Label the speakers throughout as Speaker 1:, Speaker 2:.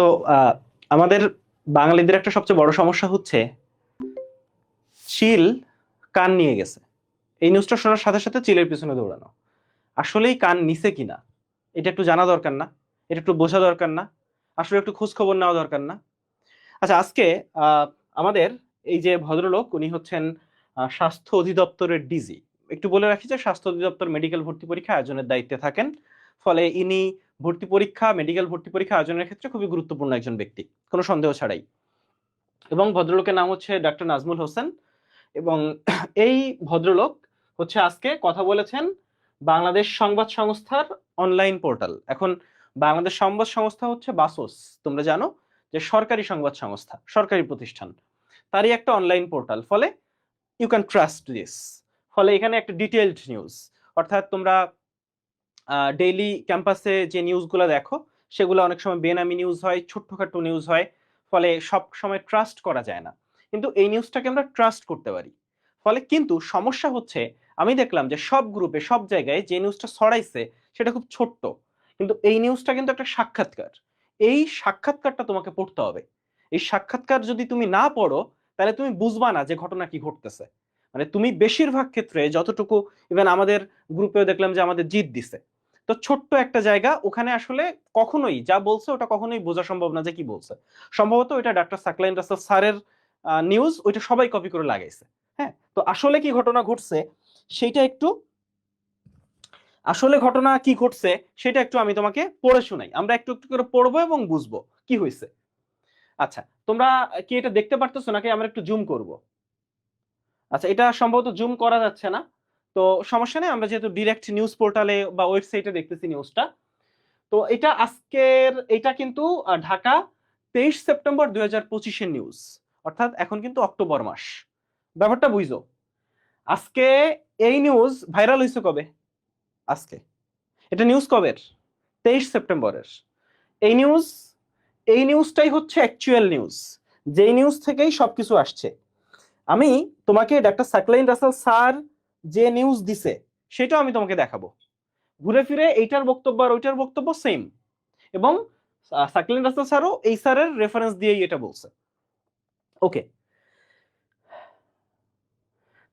Speaker 1: তো আমাদের বাঙালিদের একটা সবচেয়ে বড় সমস্যা হচ্ছে, চিল কান নিয়ে গেছে। এই নিউজটা শোনার সাথে সাথে চিলের পিছনে দৌড়ানো। আসলেই কান নিছে কিনা? এটা একটু জানা দরকার না, এটা একটু বোঝা দরকার না, আসলে একটু খোঁজ খবর নেওয়া দরকার না। আচ্ছা আজকে আমাদের এই যে ভদ্রলোক, উনি হচ্ছেন স্বাস্থ্য অধিদপ্তরের ডিজি একটু বলে রাখি যে স্বাস্থ্য অধিদপ্তর মেডিকেল ভর্তি পরীক্ষা আয়োজনের দায়িত্বে থাকেন। ফলে ইনি ভর্তি পরীক্ষা মেডিকেল ভর্তি পরীক্ষা আয়োজনের ক্ষেত্রে খুবই গুরুত্বপূর্ণ একজন ব্যক্তি। কোনো সন্দেহ ছাড়াই। এবং ভদ্রলোকের নাম হচ্ছে ডাক্তার নাজমুল হোসেন এবং এই ভদ্রলোক হচ্ছে আজকে কথা বলেছেন বাংলাদেশ সংবাদ সংস্থার অনলাইন পোর্টাল এখন বাংলাদেশ সংবাদ সংস্থা হচ্ছে বাসোস। তোমরা জানো যে সরকারি সংবাদ সংস্থা, সরকারি প্রতিষ্ঠান। তারই একটা অনলাইন পোর্টাল ফলে ইউ ক্যান ট্রাস্ট দিস ফলে এখানে একটা ডিটেলড নিউজ অর্থাৎ তোমরা ডেইলি ক্যাম্পাসে যে নিউজগুলো দেখো, সেগুলো অনেক সময় বেনামি নিউজ হয় ছোট্টখাটো নিউজ হয়, ফলে সব সময় ট্রাস্ট করা যায় না। কিন্তু এই নিউজটাকে আমরা ট্রাস্ট করতে পারি। ফলে কিন্তু সমস্যা হচ্ছে, আমি দেখলাম যে সব গ্রুপে সব জায়গায় যে নিউজটা ছড়াইছে, সেটা খুব ছোট্ট। কিন্তু এই নিউজটা কিন্তু একটা সাক্ষাৎকার। এই সাক্ষাৎকারটা তোমাকে পড়তে হবে। এই সাক্ষাৎকার যদি তুমি না পড়ো, তাহলে তুমি বুঝবা না যে ঘটনা কি ঘটতেছে। মানে তুমি বেশিরভাগ ক্ষেত্রে যতটুকু ইভেন আমাদের গ্রুপেও দেখলাম যে আমাদের জিত দিছে। তো ছোট্ট একটা জায়গা, ওখানে আসলে কখনোই যা বলছে ওটা কখনোই বোঝা সম্ভব না যে কি বলছে। সম্ভবত ওইটা ডাক্তার সাকলাইন রাসেল স্যারের নিউজ ওইটা সবাই কপি করে লাগাইছে হ্যাঁ? তো আসলে কি ঘটনা ঘটছে সেইটা একটু, আসলে ঘটনা কি ঘটছে, সেটা একটু আমি তোমাকে পড়ে শোনাই। আমরা একটু একটু করে পড়ব এবং বুঝব কি হয়েছে আচ্ছা তোমরা কি এটা দেখতে পারতেছো নাকি আমরা একটু জুম করব? আচ্ছা এটা সম্ভবত জুম করা যাচ্ছে না। তো সমস্যা নেই, আমরা যেহেতু ডিরেক্ট নিউজ পোর্টালে বা ওয়েবসাইটে দেখতেছি নিউজটা তো এটা আজকের, এটা কিন্তু ঢাকা, তেইশ সেপ্টেম্বর দুই হাজার পঁচিশের নিউজ অর্থাৎ এখন কিন্তু অক্টোবর মাস। ব্যাপারটা বুঝো আজকে এই নিউজ ভাইরাল হয়েছে কবে? আজকে। এটা নিউজ কবের? তেইশ সেপ্টেম্বরের। এই নিউজ এই নিউজটাই হচ্ছে অ্যাকচুয়াল নিউজ যেই নিউজ থেকেই সবকিছু আসছে। আমি তোমাকে ডাক্তার সাকলাইন রাসেল স্যার যে নিউজ দিছে, সেটাও আমি তোমাকে দেখাবো। ঘুরে ফিরে এইটার বক্তব্য আর ওইটার বক্তব্য সেম এবং সাকলিন রাসেল স্যারও এই স্যারের রেফারেন্স দিয়েই এটা বলছে। ওকে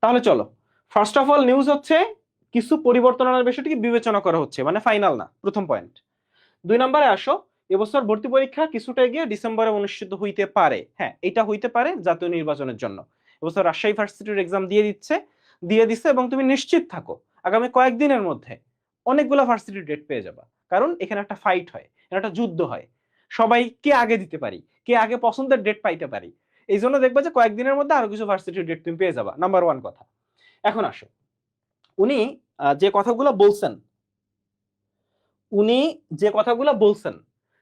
Speaker 1: তাহলে চলো। ফার্স্ট অফ অল নিউজ হচ্ছে কিছু পরিবর্তন আনার বিষয়টিকে বিবেচনা করা হচ্ছে মানে ফাইনাল না, প্রথম পয়েন্ট দুই নম্বরে আসো, এবছর ভর্তি পরীক্ষা কিছুটা গিয়ে ডিসেম্বরে অনুষ্ঠিত হইতে পারে। হ্যাঁ এটা হইতে পারে জাতীয় নির্বাচনের জন্য। এবছর রাজশাহী ভার্সিটির এক্সাম দিয়ে দিচ্ছে। দিয়ে দিচ্ছে এবং তুমি নিশ্চিত থাকো আগামী কয়েকদিনের মধ্যে অনেকগুলো ভার্সিটির ডেট পেয়ে যাবা। কারণ এখানে একটা ফাইট হয়, এখানে একটা যুদ্ধ হয়। সবাই কে আগে দিতে পারি, কে আগে পছন্দের ডেট পাইতে পারি? এই জন্য দেখবা যে কয়েকদিনের মধ্যে আরও কিছু ভার্সিটির ডেট তুমি পেয়ে যাবা নাম্বার ওয়ান কথা। এখন আসো। উনি যে কথাগুলো বলছেন, উনি যে কথাগুলো বলছেন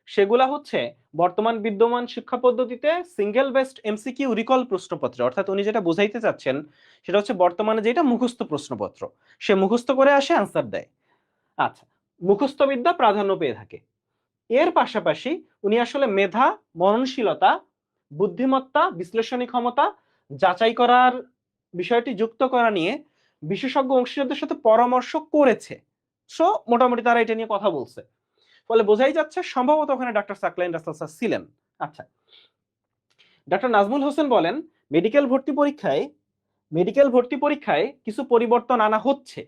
Speaker 1: সেগুলা হচ্ছে বর্তমান বিদ্যমান শিক্ষা পদ্ধতিতে সিঙ্গেল বেস্ট এমসিকিউ রিকল প্রশ্নপত্র। অর্থাৎ উনি যেটা বোঝাইতে চাচ্ছেন, সেটা হচ্ছে বর্তমানে যেটা মুখস্থ প্রশ্নপত্র। সে মুখস্থ করে আসে আনসার দেয়। আচ্ছা মুখস্থ বিদ্যা প্রাধান্য পেয়ে থাকে। এর পাশাপাশি উনি আসলে মেধা মননশীলতা বুদ্ধিমত্তা, বিশ্লেষণী ক্ষমতা, যাচাই করার বিষয়টি যুক্ত করা নিয়ে বিশেষজ্ঞ অংশীদারদের সাথে পরামর্শ করেছে। সো মোটামুটি তারা এটা নিয়ে কথা বলছে। ফলে বোঝাই যাচ্ছে সম্ভবত ওখানে ডাক্তার সাকলাইন রাসেল স্যার ছিলেন। আচ্ছা। ডাক্তার নাজমুল হোসেন বলেন, মেডিকেল ভর্তি পরীক্ষায়, মেডিকেল ভর্তি পরীক্ষায় কিছু পরিবর্তন আনা হচ্ছে।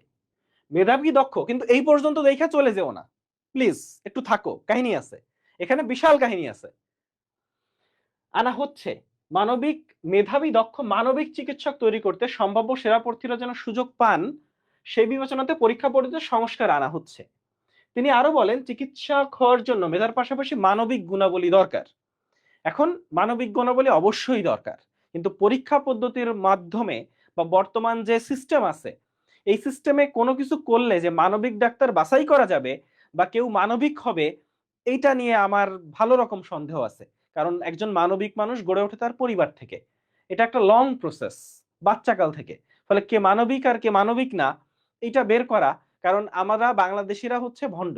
Speaker 1: মেধাবী দক্ষ? কিন্তু এই পর্যন্ত দেখা চলে যেও না। প্লিজ, একটু থাকো। কাহিনী আছে। এখানে বিশাল কাহিনী আছে। আনা হচ্ছে। মানবিক মেধাবী দক্ষ মানবিক চিকিৎসক তৈরি করতে সম্ভাব্য সেরা প্রার্থীরা যেন সুযোগ পান, সেই বিবেচনাতে পরীক্ষা পদ্ধতিতে সংস্কার আনা হচ্ছে। তিনি আরও বলেন চিকিৎসক হওয়ার জন্য মেধার পাশাপাশি মানবিক গুণাবলী দরকার। এখন মানবিক গুণাবলী অবশ্যই দরকার। কিন্তু পরীক্ষা পদ্ধতির মাধ্যমে বা বর্তমান যে সিস্টেম আছে, এই সিস্টেমে কোনো কিছু করলে যে মানবিক ডাক্তার বাছাই করা যাবে বা কেউ মানবিক হবে, এইটা নিয়ে আমার ভালো রকম সন্দেহ আছে। কারণ একজন মানবিক মানুষ গড়ে ওঠে তার পরিবার থেকে। এটা একটা লং প্রসেস বাচ্চাকাল থেকে। ফলে কে মানবিক আর কে মানবিক না এটা বের করা কারণ আমরা বাংলাদেশিরা হচ্ছে ভণ্ড।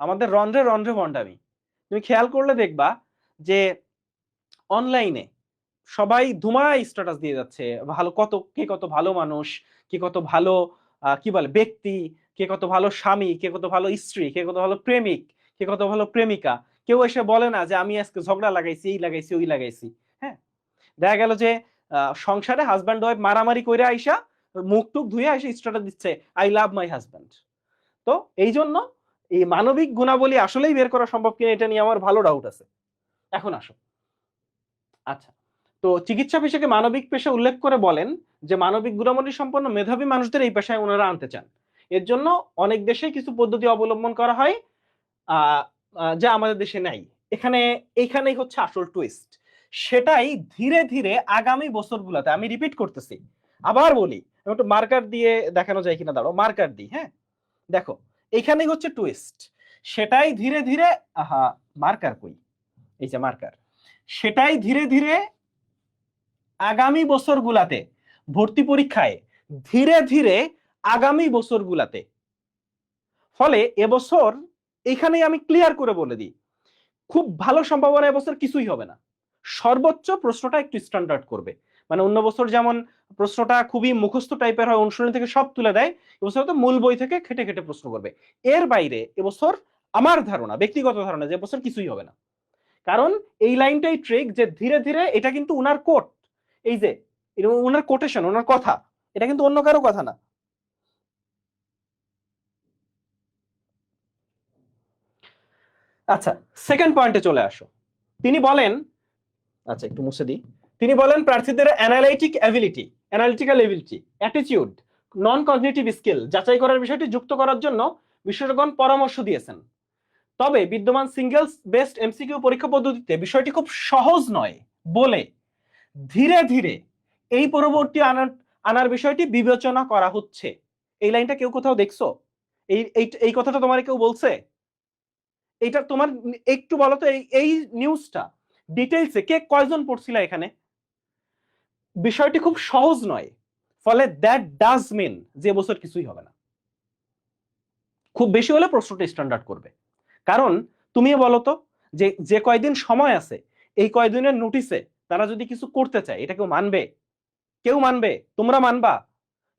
Speaker 1: আমাদের রন্ধ্রে রন্ধ্রে ভণ্ডামি। তুমি খেয়াল করলে দেখবা যে অনলাইনে সবাই ধুমায় স্ট্যাটাস দিয়ে যাচ্ছে। ভালো কত, কে কত ভালো মানুষ, কে কত ভালো কি বলে, ব্যক্তি, কে কত ভালো স্বামী, কে কত ভালো স্ত্রী, কে কত ভালো প্রেমিক, কে কত ভালো প্রেমিকা। কেউ এসে বলে না যে, আমি আজকে ঝগড়া লাগাইছি, এই লাগাইছি, ওই লাগাইছি। হ্যাঁ? দেখা গেল যে সংসারে হাজব্যান্ড ওয়াইফ মারামারি করে আইসা মুখ টুক ধুয়ে এসে স্ট্যাটাস দিচ্ছে আই লাভ মাই হাজব্যান্ড তো এই জন্য এই মানবিক গুণাবলী আসলেই বের করা সম্ভব কিনা এটা নিয়ে আমার ভালো ডাউট আছে। এখন আসো। আচ্ছা তো চিকিৎসা পেশাকে মানবিক পেশা উল্লেখ করে বলেন যে মানবিক গুণাবলী সম্পন্ন মেধাবী মানুষদের এই পেশায় ওনারা আনতে চান। এর জন্য অনেক দেশে কিছু পদ্ধতি অবলম্বন করা হয় যা আমাদের দেশে নাই। এখানে, এইখানেই হচ্ছে আসল টুইস্ট সেটাই ধীরে ধীরে আগামী বছরগুলোতে, আমি রিপিট করতেছি, আবার বলি একটু মার্কার দিয়ে দেখানো যায় কিনা দাঁড়ো মার্কার দিই হ্যাঁ? দেখো এইখানেই হচ্ছে টুইস্ট সেটাই ধীরে ধীরে, আহা মার্কার কই? এই যে মার্কার সেটাই ধীরে ধীরে আগামী বছরগুলাতে, ভর্তি পরীক্ষায় ধীরে ধীরে আগামী বছরগুলাতে। ফলে এবছর এখানেই আমি ক্লিয়ার করে বলে দিই, খুব ভালো সম্ভাবনা এবছর কিছুই হবে না। সর্বোচ্চ প্রশ্নটা একটু স্ট্যান্ডার্ড করবে। মানে অন্য বছর যেমন প্রশ্নটা খুবই মুখস্থ টাইপের হয়, অনুশীলন থেকে সব তুলে দেয়, এবছর তো মূল বই থেকে খেটে খেটে প্রশ্ন করবে। এর বাইরে এবছর আমার ধারণা, ব্যক্তিগত ধারণা যে এবছর কিছুই হবে না। কারণ এই লাইনটাই ট্রিক যে ধীরে ধীরে এটা কিন্তু উনার কোট এই যে উনার কোটেশন ওনার কথা, এটা কিন্তু অন্য কারও কথা না। আচ্ছা সেকেন্ড পয়েন্টে চলে আসো। তিনি বলেন আচ্ছা একটু মুছে দিই। তিনি বলেন প্রার্থীদের analytic ability analytical ability attitude non cognitive skill যাচাই করার বিষয়টি যুক্ত করার জন্য বিশেষজ্ঞগণ পরামর্শ দিয়েছেন। তবে বিদ্যমান সিঙ্গেলস বেস্ট এমসিকিউ পরীক্ষা পদ্ধতিতে বিষয়টি খুব সহজ নয় বলে ধীরে ধীরে এই পরবর্তী আনার আনার বিষয়টি বিবেচনা করা হচ্ছে। এই লাইনটা কেউ কোথাও দেখছ? এই, এই- কথাটা তোমার কেউ বলছে? এইটা তোমার, একটু বলো তো, এই এই নিউজটা ডিটেইলসে কে কয়জন পড়ছিল এখানে? বিষয়টি খুব সহজ নয়। ফলে দ্যাট ডাজ মিন যে বছর কিছুই হবে না। খুব বেশি হলে প্রশ্নটা স্ট্যান্ডার্ড করবে। কারণ তুমি বলো তো যে যে কয়দিন সময় আছে, এই কয়দিনের নোটিসে তারা যদি কিছু করতে চায়, এটা কেউ মানবে? কেউ মানবে? তোমরা মানবা?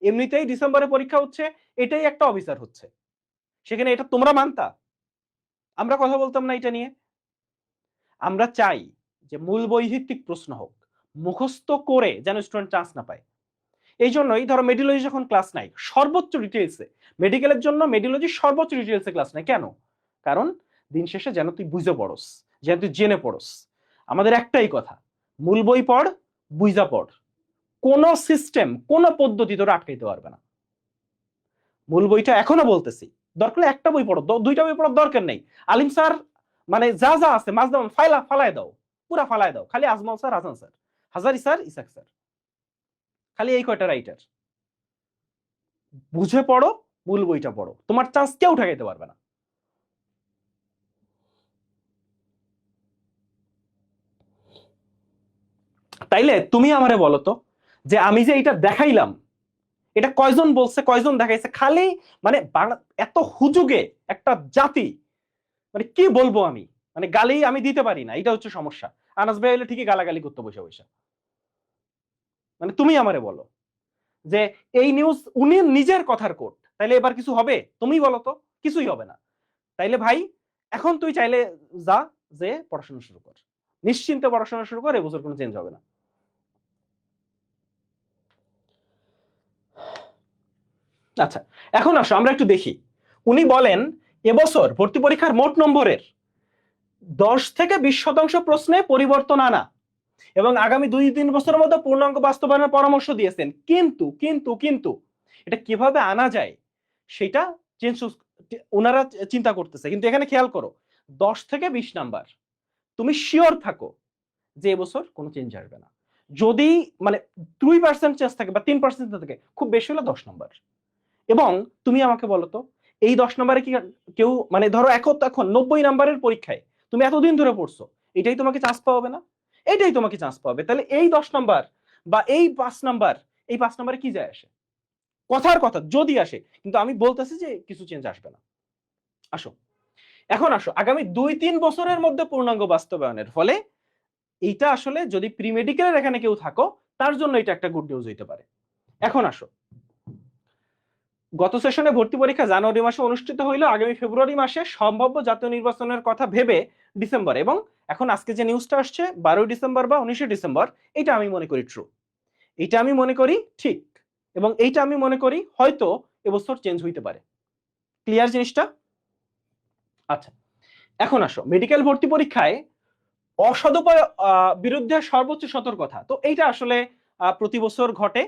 Speaker 1: এমনিতেই ডিসেম্বরে পরীক্ষা হচ্ছে, এটাই একটা অফিসার হচ্ছে। সেখানে এটা তোমরা মানতা? আমরা কথা বলতাম না এটা নিয়ে। আমরা চাই যে মূল বৈভিত্তিক প্রশ্ন হোক মুখস্থ করে যেন স্টুডেন্ট চান্স না পায়। এই জন্যই ধরো মেডিওলজি যখন ক্লাস নাই, সর্বোচ্চ ডিটেলসে মেডিকেলের জন্য মেডিওলজি সর্বোচ্চ ডিটেলসে ক্লাস নাই। কেন? কারণ দিন শেষে যেন তুই বুঝে পড়স, যেন তুই জেনে পড়স। আমাদের একটাই কথা, মূল বই পড় বুঝা পড়। কোন সিস্টেম কোন পদ্ধতি তোরা আটকাইতে পারবে না। মূল বইটা এখনও বলতেছি, দরকার একটা বই পড়ো দুইটা বই পড়ার দরকার নেই। আলিম স্যার মানে যা যা আছে, মাঝ ফাইলা ফালাই দাও, পুরা ফালাই দাও, খালি Ajmal sir Hasan sir. Hazari sir, Ishaq sir. খালি এই কয়টা রাইটার বুঝে পড়ো, মূল বইটা পড়ো। তোমার চান্স কেউ ঠেকাইতে পারবে না। তাইলে তুমি আমারে বলো তো, যে আমি যে এটা দেখাইলাম, এটা কয়জন বলছে, কয়জন দেখাইছে? খালি মানে এত হুজুগে একটা জাতি মানে কি বলব আমি? মানে গালি আমি দিতে পারি না এটা হচ্ছে সমস্যা। আনাস ভাই হলে ঠিকই গালাগালি করতে বসে বসে। মানে তুমি আমারে বলো যে এই নিউজ উনি নিজের কথার কোট তাইলে এবার কিছু হবে? তুমি বলো তো, কিছুই হবে না। তাইলে ভাই, এখন তুই চাইলে যা যে পড়াশোনা শুরু কর। নিশ্চিন্তে পড়াশোনা শুরু কর, এবছর কোনো চেঞ্জ হবে না। আচ্ছা এখন আসো, আমরা একটু দেখি। উনি বলেন, এবছর ভর্তি পরীক্ষার মোট নম্বরের দশ থেকে বিশ শতাংশ প্রশ্নে পরিবর্তন আনা। এবং আগামী দুই তিন বছরের মধ্যে পূর্ণাঙ্গ বাস্তবায়নের পরামর্শ দিয়েছেন। কিন্তু কিন্তু কিন্তু এটা কীভাবে আনা যায় সেটা চেঞ্জ ওনারা চিন্তা করতেছে। কিন্তু এখানে খেয়াল করো, দশ থেকে বিশ নাম্বার, তুমি শিওর থাকো যে এবছর কোনো চেঞ্জ আসবে না। যদি মানে দুই পার্সেন্ট চেঞ্জ থাকে বা তিন পার্সেন্ট থাকে, খুব বেশি হলে দশ নাম্বার। এবং তুমি আমাকে বলো তো, এই দশ নম্বরে কি কেউ মানে ধরো এখন এখন নব্বই নাম্বারের পরীক্ষায় তুমি এতদিন ধরে পড়ছো, এটাই তোমাকে চান্স পাওয়াবে না? এটাই তোমাকে চান্স পাবে। তাহলে এই দশ নাম্বার বা এই পাঁচ নাম্বার এই পাঁচ নাম্বারে কি যায় আসে? কথার কথা, যদি আসে, কিন্তু আমি বলতেছি যে কিছু চেঞ্জ আসবে না। আসো। এখন আসো, আগামী দুই তিন বছরের মধ্যে পূর্ণাঙ্গ বাস্তবায়নের ফলে এইটা আসলে যদি প্রি মেডিকেলের এখানে কেউ থাকো, তার জন্য এটা একটা গুড নিউজ হইতে পারে। এখন আসো। গত সেশনে ভর্তি পরীক্ষা জানুয়ারি মাসে অনুষ্ঠিত হইল। আগামী ফেব্রুয়ারি মাসে সম্ভাব্য জাতীয় নির্বাচনের কথা ভেবে ডিসেম্বর এবং এখন আজকে যে নিউজটা আসছে, বারোই ডিসেম্বর বা উনিশে ডিসেম্বর এটা আমি মনে করি ট্রু এটা আমি মনে করি ঠিক এবং এইটা আমি মনে করি হয়তো এবছর চেঞ্জ হইতে পারে। ক্লিয়ার জিনিসটা? আচ্ছা এখন আসো। মেডিকেল ভর্তি পরীক্ষায় অসদুপায় বিরুদ্ধে সর্বোচ্চ সতর্কতা। তো এইটা আসলে প্রতি বছর ঘটে।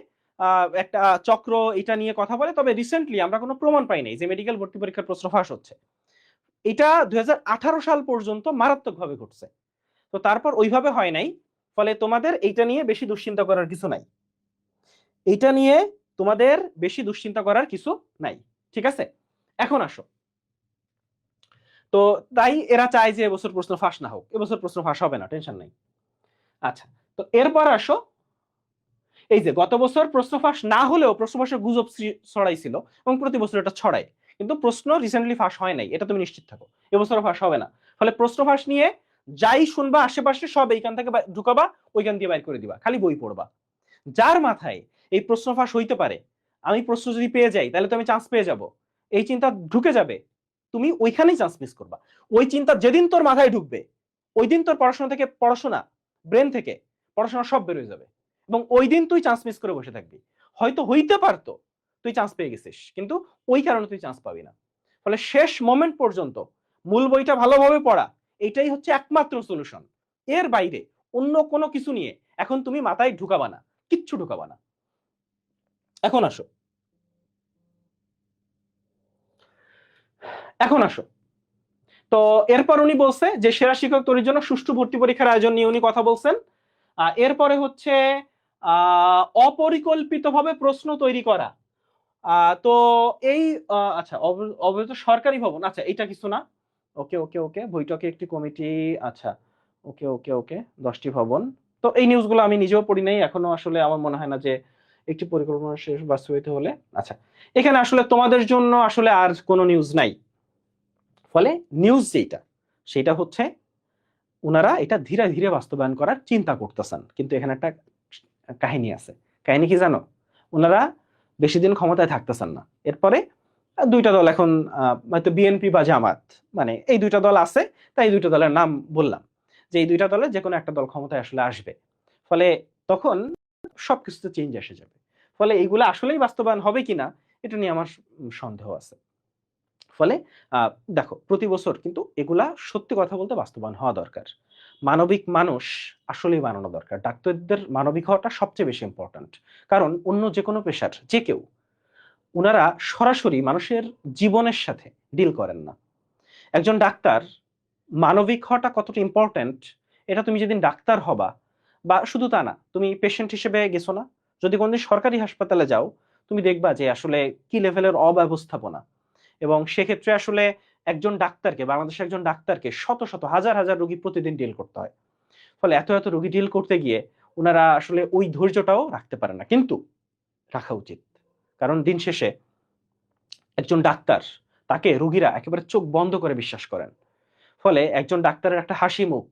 Speaker 1: একটা চক্র এটা নিয়ে কথা বলে, তবে রিসেন্টলি আমরা কোনো প্রমাণ পাই নাই যে মেডিকেল ভর্তি পরীক্ষার প্রশ্ন ফাঁস হচ্ছে। এটা দুই হাজার আঠারো সাল পর্যন্ত মারাত্মকভাবে ঘটছে। তো তারপর ওইভাবে হয় নাই, ফলে তোমাদের এইটা নিয়ে বেশি দুশ্চিন্তা করার কিছু নাই। এইটা নিয়ে তোমাদের বেশি দুশ্চিন্তা করার কিছু নাই, ঠিক আছে? এখন আসো। তো তাই এরা চায় যে এবছর প্রশ্ন ফাঁস না হোক, এবছর প্রশ্ন ফাঁস হবে না, টেনশন নাই। আচ্ছা তো এরপর আসো। এই যে গত বছর প্রশ্ন ফাঁস না হলেও প্রশ্ন ফাঁসের গুজব ছড়াইছিল এবং প্রতি বছর এটা ছড়ায়। কিন্তু প্রশ্ন রিসেন্টলি ফাঁস হয় নাই, এটা তুমি নিশ্চিত থাকো। এবছর ফাঁস হবে না। ফলে প্রশ্ন ফাঁস নিয়ে যাই শুনবা, আশেপাশে সব এইখান থেকে ঢুকাবা, ওইখান দিয়ে বাইর করে দিবা, খালি বই পড়বা। যার মাথায় এই প্রশ্ন ফাঁস হইতে পারে, আমি প্রশ্ন যদি পেয়ে যাই, তাহলে তো আমি চান্স পেয়ে যাব। এই চিন্তা ঢুকে যাবে। তুমি ওইখানেই চান্স মিস করবা। ওই চিন্তা যেদিন তোর মাথায় ঢুকবে ওই দিন তোর পড়াশোনা থেকে পড়াশোনা ব্রেন থেকে পড়াশোনা সব বেরোয় যাবে। এবং ওই দিন তুই চান্স মিস করে বসে থাকবি। হয়তো হইতে পারতো তুই চান্স পেয়ে গেছিস। কিন্তু ওই কারণে তুই চান্স পাবি না। ফলে শেষ মোমেন্ট পর্যন্ত মূল বইটা ভালোভাবে পড়া, এটাই হচ্ছে একমাত্র সলিউশন এর বাইরে অন্য কোনো কিছু নিয়ে এখন তুমি মাথায় ঢুকাবা না, কিচ্ছু ঢুকাবা না। এখন আসো। এখন আসো। তো এরপর উনি বলছে যে, সেরা শিক্ষক তৈরির জন্য সুষ্ঠু ভর্তি পরীক্ষার আয়োজন নিয়ে উনি কথা বলছেন। এরপরে হচ্ছে অপরিকল্পিতভাবে প্রশ্ন তৈরি করা। তো এই আচ্ছা অব- অবৈধ সরকারি ভবন আচ্ছা এটা কিছু না। ওকে ওকে ওকে, বৈঠকে একটি কমিটি আচ্ছা ওকে ওকে ওকে, দশটি ভবন। তো এই নিউজগুলো আমি নিজেও পড়ি নাই, এখনও আসলে আমার মনে হয় না যে একটি পরিকল্পনা শেষ বাস্তবায়িত হলে আচ্ছা এখানে আসলে তোমাদের জন্য আসলে আর কোনো নিউজ নাই। ফলে নিউজ যেটা সেটা হচ্ছে ওনারা এটা ধীরে ধীরে বাস্তবায়ন করার চিন্তা করতেছেন। কিন্তু এখানে একটা কাহিনী আছে। কাহিনী কি জানো? ওনারা বেশি দিন ক্ষমতায় থাকতেছেন না। এরপরে দুইটা দল এখন হয়তো বিএনপি বা জামাত মানে এই দুইটা দল আছে, তাই এই দুইটা দলের নাম বললাম, যে এই দুইটা দলে যে কোনো একটা দল ক্ষমতায় আসলে আসবে। ফলে তখন সবকিছুতে চেঞ্জ এসে যাবে। ফলে এইগুলো আসলেই বাস্তবায়ন হবে কিনা, এটা নিয়ে আমার সন্দেহ আছে। ফলে দেখো, প্রতি বছর কিন্তু এগুলা সত্যি কথা বলতে বাস্তবায়ন হওয়া দরকার। মানবিক মানুষ আসলেই বানানো দরকার। ডাক্তারদের মানবিক হওয়াটা সবচেয়ে বেশি ইম্পর্ট্যান্ট কারণ অন্য যে কোনো পেশার যে কেউ ওনারা সরাসরি মানুষের জীবনের সাথে ডিল করেন না। একজন ডাক্তার মানবিক হওয়াটা কতটা ইম্পর্ট্যান্ট এটা তুমি যেদিন ডাক্তার হবা, বা শুধু তা না, তুমি পেশেন্ট হিসেবে গেছো না, যদি কোনদিন সরকারি হাসপাতালে যাও, তুমি দেখবা যে আসলে কি লেভেলের অব্যবস্থাপনা। এবং সেক্ষেত্রে আসলে একজন ডাক্তারকে, বাংলাদেশের একজন ডাক্তারকে শত শত, হাজার হাজার রোগী প্রতিদিন ডিল করতে হয়। ফলে এত এত রোগী ডিল করতে গিয়ে ওনারা আসলে ওই ধৈর্যটাও রাখতে পারে না। কিন্তু রাখা উচিত। কারণ দিন শেষে একজন ডাক্তার, তাকে রুগীরা একেবারে চোখ বন্ধ করে বিশ্বাস করেন। ফলে একজন ডাক্তারের একটা হাসি মুখ,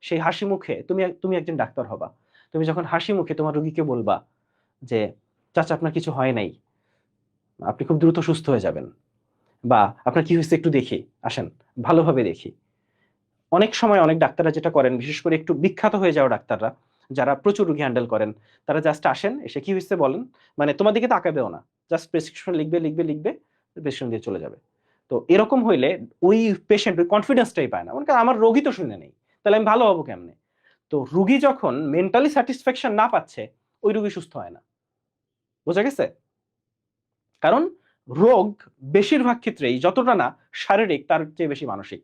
Speaker 1: সেই হাসি মুখে তুমি তুমি একজন ডাক্তার হবা। তুমি যখন হাসি মুখে তোমার রুগীকে বলবা যে, চাচা, আপনার কিছু হয় নাই। আপনি খুব দ্রুত সুস্থ হয়ে যাবেন। বা আপনার কি হয়েছে একটু দেখি, আসেন, ভালোভাবে দেখি। অনেক সময় অনেক ডাক্তাররা যেটা করেন, বিশেষ করে একটু বিখ্যাত হয়ে যাওয়া ডাক্তাররা, যারা প্রচুর রোগী হ্যান্ডেল করেন, তারা জাস্ট আসেন, এসে কি হয়েছে বলেন মানে তোমার দিকে তাকাবেও না, জাস্ট প্রেসক্রিপশন লিখবে লিখবে লিখবে, প্রেসক্রিপশন দিয়ে চলে যাবে। তো এরকম হইলে ওই পেশেন্ট ওই কনফিডেন্সটাই পায় না। মনে আমার রোগী তো শুনে নেই, তাহলে আমি ভালো হব কেমনে? তো রুগী যখন মেন্টালি স্যাটিসফ্যাকশন না পাচ্ছে, ওই রুগী সুস্থ হয় না। বোঝা গেছে? কারণ রোগ বেশিরভাগ ক্ষেত্রেই যতটা না শারীরিক, তার চেয়ে বেশি মানসিক।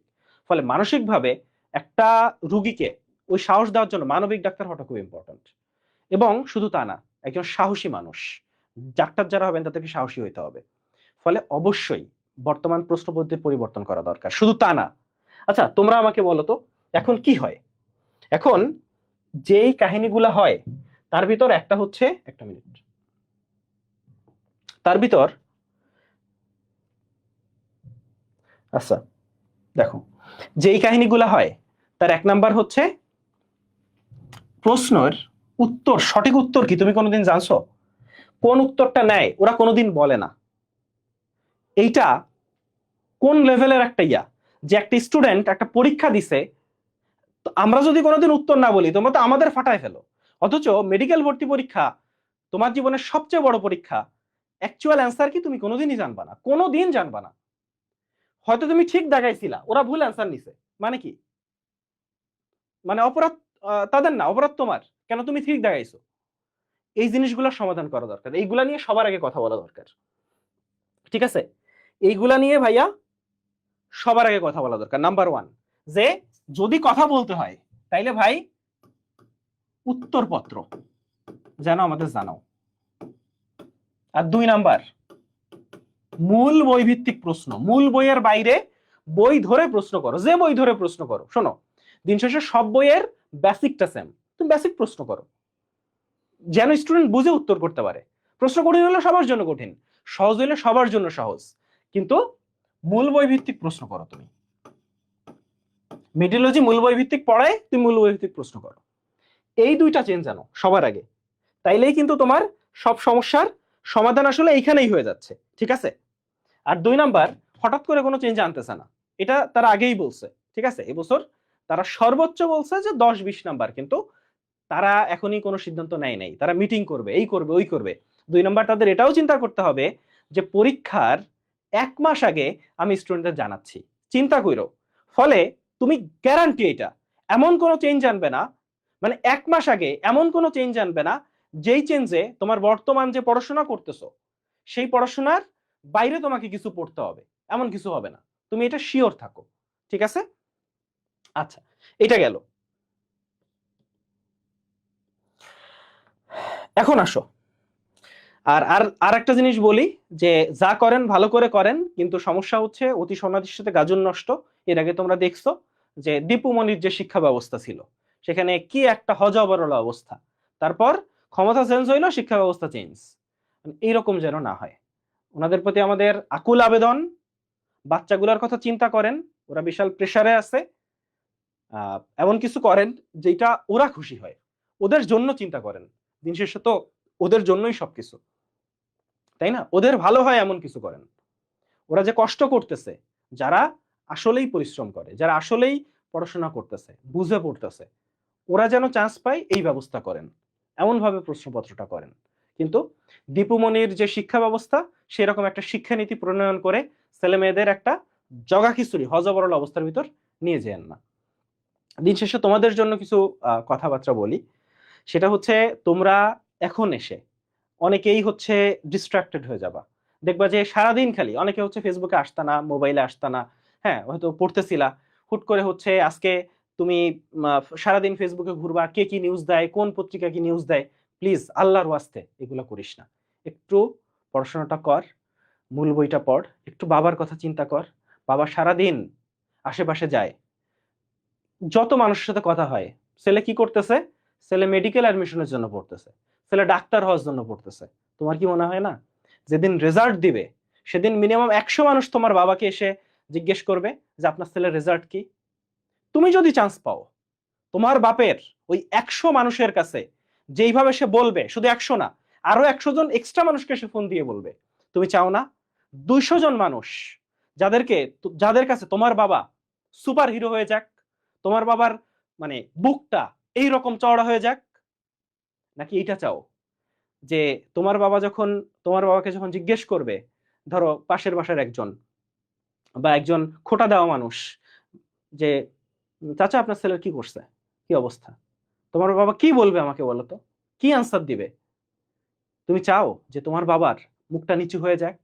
Speaker 1: ফলে মানসিকভাবে একটা রুগীকে ওই সাহস দেওয়ার জন্য মানবিক ডাক্তার হওয়াটা খুব ইম্পর্ট্যান্ট এবং শুধু তা না, একজন সাহসী মানুষ, ডাক্তার যারা হবেন তাদেরকে সাহসী হইতে হবে। ফলে অবশ্যই বর্তমান প্রশ্ন পদ্ধতির পরিবর্তন করা দরকার। শুধু তা না। আচ্ছা তোমরা আমাকে বলো তো, এখন কি হয়? এখন যেই কাহিনীগুলা হয়, তার ভিতর একটা হচ্ছে, একটা মিনিট। তার ভিতর আচ্ছা দেখো। যেই কাহিনীগুলো হয়, তার এক নাম্বার হচ্ছে, প্রশ্নের উত্তর, সঠিক উত্তর কি তুমি কোনোদিন জানছো? কোন উত্তরটা নেয়? ওরা কোনোদিন বলে না। এইটা কোন লেভেলের একটা ইয়া? যে একটা স্টুডেন্ট একটা পরীক্ষা দিছে আমরা যদি কোনোদিন উত্তর না বলি, তোমরা তো আমাদের ফাটায় ফেলো। অথচ মেডিকেল ভর্তি পরীক্ষা তোমার জীবনের সবচেয়ে বড় পরীক্ষা অ্যাকচুয়াল অ্যান্সার কি তুমি কোনোদিনই জানবা না। কোনোদিন জানবা না। হয়তো তুমি ঠিক দেখাইছিলা, ওরা ভুল অ্যান্সার নিছে। মানে কি? মানে অপরাধ তাদের না, অপরাধ তোমার। কেন তুমি ঠিক দেখাইছো? এই জিনিসগুলোর সমাধান করা দরকার। এইগুলা নিয়ে সবার আগে কথা বলা দরকার। ঠিক আছে? এইগুলা নিয়ে ভাইয়া সবার আগে কথা বলা দরকার। নাম্বার ওয়ান যে যদি কথা বলতে হয়, তাইলে ভাই উত্তরপত্র যেন আমাদের জানাও। আর দুই নাম্বার মূল বই ভিত্তিক প্রশ্ন, মূল বইয়ের বাইরে বই ধরে প্রশ্ন করো, যে বই ধরে প্রশ্ন করো, শোনো, দিন শেষে সব বইয়ের বেসিকটা সেম তুমি বেসিক প্রশ্ন করো। যেন স্টুডেন্ট বুঝে উত্তর করতে পারে। প্রশ্ন কঠিন হলে সবার জন্য কঠিন, সহজ হলে সবার জন্য সহজ, কিন্তু মূল বই ভিত্তিক প্রশ্ন করো তুমি। মিডিওলজি মূল বই ভিত্তিক পড়ায় তুমি মূল বই ভিত্তিক প্রশ্ন করো। এই দুইটা চেঞ্জ জানো সবার আগে। তাইলেই কিন্তু তোমার সব সমস্যার সমাধান আসলে এইখানেই হয়ে যাচ্ছে, ঠিক আছে? আর দুই নাম্বার, হঠাৎ করে কোনো চেঞ্জ আনতেছে না। এটা তারা আগেই বলছে, ঠিক আছে? এবছর তারা সর্বোচ্চ বলছে যে দশ বিশ নাম্বার, কিন্তু তারা এখনই কোনো সিদ্ধান্ত নেয় নাই। তারা মিটিং করবে, এই করবে, ওই করবে। দুই নাম্বার, তাদের এটাও চিন্তা করতে হবে যে পরীক্ষার এক মাস আগে আমি স্টুডেন্টদের জানাচ্ছি। চিন্তা করো ফলে তুমি গ্যারান্টি এটা, এমন কোনো চেঞ্জ আনবে না মানে এক মাস আগে এমন কোনো চেঞ্জ আনবে না, যেই চেঞ্জে তোমার বর্তমান যে পড়াশোনা করতেছো, সেই পড়াশোনার বাইরে তোমাকে কিছু পড়তে হবে, এমন কিছু হবে না। তুমি এটা শিওর থাকো, ঠিক আছে? আচ্ছা এটা গেল। এখন আসো। আর আর আর একটা জিনিস বলি যে, যা করেন ভালো করে করেন, কিন্তু সমস্যা হচ্ছে অতি সন্নাদির গাজন নষ্ট। এর আগে তোমরা দেখছ যে দীপুমণির যে শিক্ষা ব্যবস্থা ছিল, সেখানে কি একটা হজবরল অবস্থা। তারপর ক্ষমতা চেঞ্জ হইল, শিক্ষা ব্যবস্থা চেঞ্জ এইরকম যেন না হয়। ওনাদের প্রতি আমাদের আকুল আবেদন। বাচ্চাগুলোর কথা চিন্তা করেন, ওরা বিশাল প্রেশারে আছে। এমন কিছু করেন যেটা ওরা খুশি হয়। ওদের জন্য চিন্তা করেন। দিন শেষে তো ওদের জন্যই সবকিছু। তাই না? ওদের ভালো হয় এমন কিছু করেন। ওরা যে কষ্ট করতেছে, যারা আসলেই পরিশ্রম করে, যারা আসলেই পড়াশোনা করতেছে, বুঝে পড়তেছে, ওরা যেন চান্স পায় এই ব্যবস্থা করেন। এমনভাবে প্রশ্নপত্রটা করেন। কিন্তু দীপুমণির যে শিক্ষা ব্যবস্থা, সেরকম একটা শিক্ষানীতি প্রণয়ন করে ছেলে মেয়েদের একটা জগা খিচুড়ি, হজবরল অবস্থার ভিতর নিয়ে যেন না। দিন শেষে তোমাদের জন্য কিছু কথাবার্তা বলি। সেটা হচ্ছে তোমরা এখন এসে অনেকেই হচ্ছে ডিস্ট্রাক্টেড হয়ে যাবা। দেখবা যে সারাদিন খালি অনেকে হচ্ছে ফেসবুকে আসতা না মোবাইলে আসতা না হ্যাঁ হয়তো পড়তেছিলা। হুট করে হচ্ছে আজকে তুমি সারাদিন ফেসবুকে ঘুরবা, কে কি নিউজ দেয়, কোন পত্রিকা কি নিউজ দেয় প্লিজ আল্লাহর ওয়াস্তে এগুলো করিস না। একটু পড়াশোনাটা কর, মূল বইটা পড়, একটু বাবার কথা চিন্তা কর, বাবা সারাদিন আশেপাশে যায়। যত মানুষের সাথে কথা হয়, ছেলে কি করতেছে? ছেলে মেডিকেল অ্যাডমিশনের জন্য পড়তেছে, ছেলে ডাক্তার হওয়ার জন্য পড়তেছে। তোমার কি মনে হয় না? যেদিন রেজাল্ট দিবে, সেদিন মিনিমাম একশো মানুষ তোমার বাবাকে এসে জিজ্ঞেস করবে যে, আপনার ছেলের রেজাল্ট কি? তুমি যদি চান্স পাও, তোমার বাপের ওই একশো মানুষের কাছে যেইভাবে সে বলবে, শুধু একশো না, আরও একশো জন এক্সট্রা মানুষকে সে ফোন দিয়ে বলবে। তুমি চাও না? দুইশো জন মানুষ যাদেরকে যাদের কাছে তোমার বাবা সুপার হিরো হয়ে যাক, তোমার বাবার মানে বুকটা এই রকম চওড়া হয়ে যাক, নাকি এইটা চাও? যে তোমার বাবা যখন, তোমার বাবাকে যখন জিজ্ঞেস করবে, ধরো পাশের বাসার একজন বা একজন খোটা দেওয়া মানুষ, যে, চাচা, আপনার ছেলের কি করছে? কি অবস্থা? তোমার বাবা কি বলবে আমাকে বলো তো? কি আনসার দিবে? তুমি চাও যে তোমার বাবার মুখটা নিচু হয়ে যাক?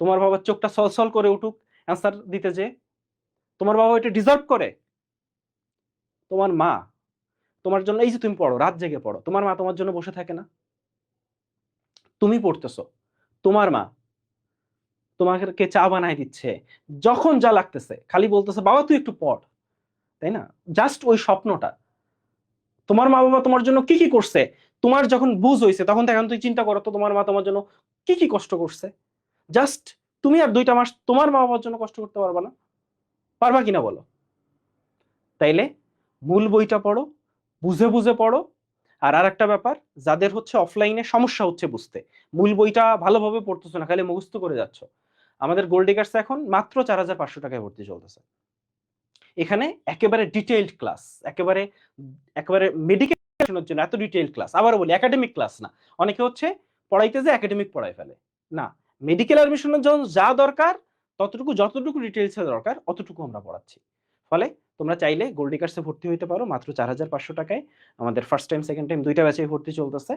Speaker 1: তোমার বাবার চোখটা সলসল করে উঠুক অ্যান্সার দিতে যে? তোমার বাবা এটা ডিজার্ভ করে? তোমার মা, তোমার জন্য, এই যে তুমি পড়ো, রাত জেগে পড়ো, তোমার মা তোমার জন্য বসে থাকে না? তুমি পড়তেছো, তোমার মা তোমাকে চা বানায় দিচ্ছে, যখন যা লাগতেছে, খালি বলতেছে, বাবা, তুই একটু পড়। তাই না? জাস্ট ওই স্বপ্নটা। তোমার মা বাবা তোমার জন্য কি কি করছে? তোমার যখন বুঝ হয়েছে তখন তো এখন তুই চিন্তা করো, তো তোমার মা তোমার জন্য কি কি কষ্ট করছে? জাস্ট তুমি আর দুইটা মাস তোমার মা বাবার জন্য কষ্ট করতে পারবা না। পারবা কিনা বলো? তাইলে মূল বইটা পড়ো, বুঝে বুঝে পড়ো। আর আর একটা ব্যাপার, যাদের হচ্ছে অফলাইনে সমস্যা হচ্ছে বুঝতে, মূল বইটা ভালোভাবে পড়তেছো না, খালি মুখস্থ করে যাচ্ছ। আমাদের গোল্ড ডিগার্স এখন মাত্র চার হাজার পাঁচশো টাকায় ভর্তি চলতেছে। এখানে একেবারে ডিটেইলড ক্লাস একেবারে একেবারে মেডিকেলের জন্য এত ডিটেইলড ক্লাস আবার বলি একাডেমিক ক্লাস না। অনেকে হচ্ছে পড়াইতে যে একাডেমিক পড়াই ফেলে। না মেডিকেল অ্যাডমিশনের জন্য যা দরকার, ততটুকু, যতটুকু ডিটেলসে দরকার, অতটুকু আমরা পড়াচ্ছি। ফলে তোমরা চাইলে গোল্ড ডিগার্সে ভর্তি হইতে পারো, মাত্র চার হাজার পাঁচশো টাকায়। আমাদের ফার্স্ট টাইম সেকেন্ড টাইম দুইটা ব্যাচে ভর্তি চলতেছে।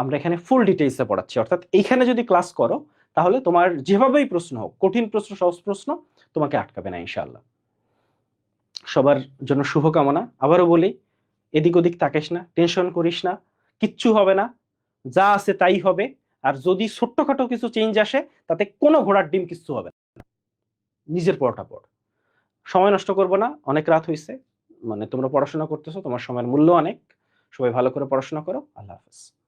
Speaker 1: আমরা এখানে ফুল ডিটেইলসে পড়াচ্ছি। অর্থাৎ এইখানে যদি ক্লাস করো, তাহলে তোমার যেভাবেই প্রশ্ন হোক, কঠিন প্রশ্ন, সহজ প্রশ্ন তোমাকে আটকাবে না, ইনশাআল্লাহ। সবার জন্য শুভকামনা। আবারও বলি, এদিক ওদিক তাকিস না, টেনশন করিস না, কিচ্ছু হবে না, যা আছে তাই হবে। আর যদি ছোট্টখাটো কিছু চেঞ্জ আসে, তাতে কোনো ঘোড়ার ডিম কিচ্ছু হবে না। নিজের পড়াটা পড়। সময় নষ্ট করব না, অনেক রাত হয়েছে মানে তোমরা পড়াশোনা করতেছো, তোমার সময়ের মূল্য অনেক। সবাই ভালো করে পড়াশোনা করো। আল্লাহ হাফেজ।